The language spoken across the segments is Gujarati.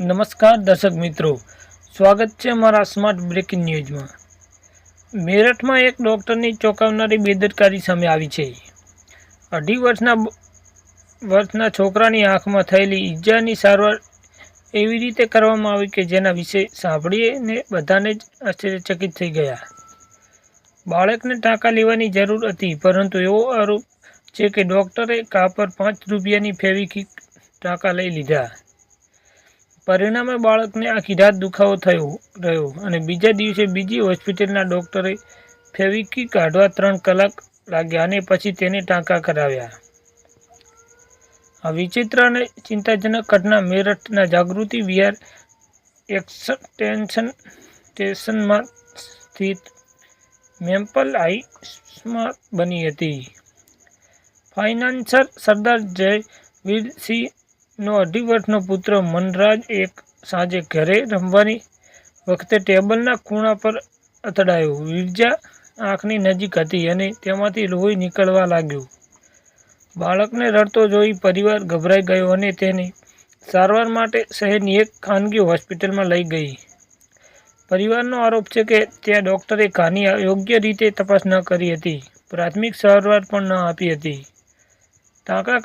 નમસ્કાર દર્શક મિત્રો, સ્વાગત છે મારા સ્માર્ટ બ્રેકિંગ ન્યૂઝમાં મેરઠમાં એક ડૉક્ટરની ચોંકાવનારી બેદરકારી સામે આવી છે. અઢી વર્ષના વર્ષના છોકરાની આંખમાં થયેલી ઈજાની સારવાર એવી રીતે કરવામાં આવી કે જેના વિશે સાંભળીએ ને બધાને જ આશ્ચર્યચકિત થઈ ગયા. બાળકને ટાંકા લેવાની જરૂર હતી, પરંતુ એવો આરોપ છે કે ડૉક્ટરે કા પર પાંચ રૂપિયાની ફેવિકિક ટાંકા લઈ લીધા. પરિણામે બાળકને આ કિરાત દુખાવો થયો, રહ્યો અને બીજા દિવસે બીજી હોસ્પિટલના ડૉક્ટરે ફેવિકી કાઢવા ત્રણ કલાક લાગ્યા અને પછી તેને ટાંકા કરાવ્યા. આ વિચિત્ર અને ચિંતાજનક ઘટના મેરઠના જાગૃતિ વિહાર એક્સટેન્શન સ્ટેશનમાં સ્થિત મેમ્પલ હાઈસ્માં બની હતી. ફાઇનાન્સર સરદાર જયવીરસિંહનો અઢી વર્ષનો પુત્ર મનરાજ એક સાંજે ઘરે રમવાની વખતે ટેબલના ખૂણા પર અથડાયો. વિરજા આંખની નજીક હતી અને તેમાંથી લોહી નીકળવા લાગ્યું. બાળકને રડતો જોઈ પરિવાર ગભરાઈ ગયો અને તેને સારવાર માટે શહેરની એક ખાનગી હોસ્પિટલમાં લઈ ગઈ. પરિવારનો આરોપ છે કે ત્યાં ડૉક્ટરે કાની યોગ્ય રીતે તપાસ ન કરી હતી. પ્રાથમિક સારવાર પણ ન આપી હતી. ટાંકા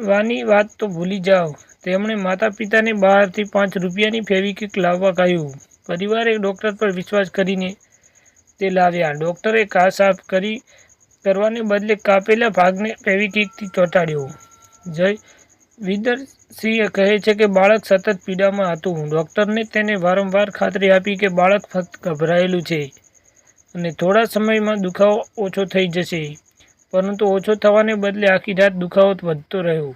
કાઢવાની વાત તો ભૂલી જાઓ. તેમણે માતા પિતાને બહારથી પાંચ રૂપિયાની ફેવિકિક લાવવા કહ્યું. પરિવારે ડૉક્ટર પર વિશ્વાસ કરીને તે લાવ્યા. ડૉક્ટરે ઘા સાફ કરી, કરવાને બદલે કાપેલા ભાગને ફેવિકિકથી ચોંટાડ્યો. જય વિદરસિંહ કહે છે કે બાળક સતત પીડામાં હતું. ડૉક્ટરને તેને વારંવાર ખાતરી આપી કે બાળક ફક્ત ગભરાયેલું છે અને થોડા સમયમાં દુખાવો ઓછો થઈ જશે. પરંતુ ઓછો થવાને બદલે આખી રાત દુખાવો વધતો રહ્યો.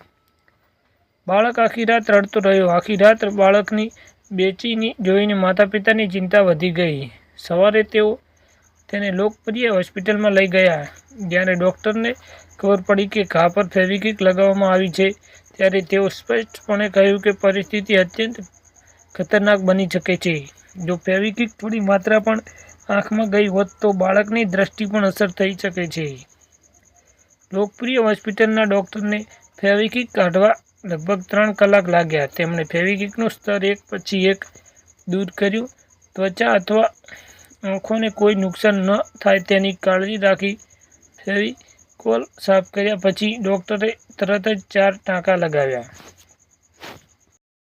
બાળક આખી રાત રડતો રહ્યો. આખી રાત બાળકની બેચીની જોઈને માતા પિતાની ચિંતા વધી ગઈ. સવારે તેઓ તેને લોકપ્રિય હોસ્પિટલમાં લઈ ગયા. જ્યારે ડૉક્ટરને ખબર પડી કે ઘા પર ફેવિકિક લગાવવામાં આવી છે, ત્યારે તેઓ સ્પષ્ટપણે કહ્યું કે પરિસ્થિતિ અત્યંત ખતરનાક બની શકે છે. જો ફેવિકિક થોડી માત્રા પણ આંખમાં ગઈ હોત તો બાળકની દ્રષ્ટિ પણ અસર થઈ શકે છે. લોકપ્રિય હોસ્પિટલના ડૉક્ટરને ફેવિકિક કાઢવા લગભગ ત્રણ કલાક લાગ્યા. તેમણે ફેવિકિકનું સ્તર એક પછી એક દૂર કર્યું. ત્વચા અથવા આંખોને કોઈ નુકસાન ન થાય તેની કાળજી રાખી ફેવિકોલ સાફ કર્યા પછી ડૉક્ટરે તરત જ ચાર ટાંકા લગાવ્યા.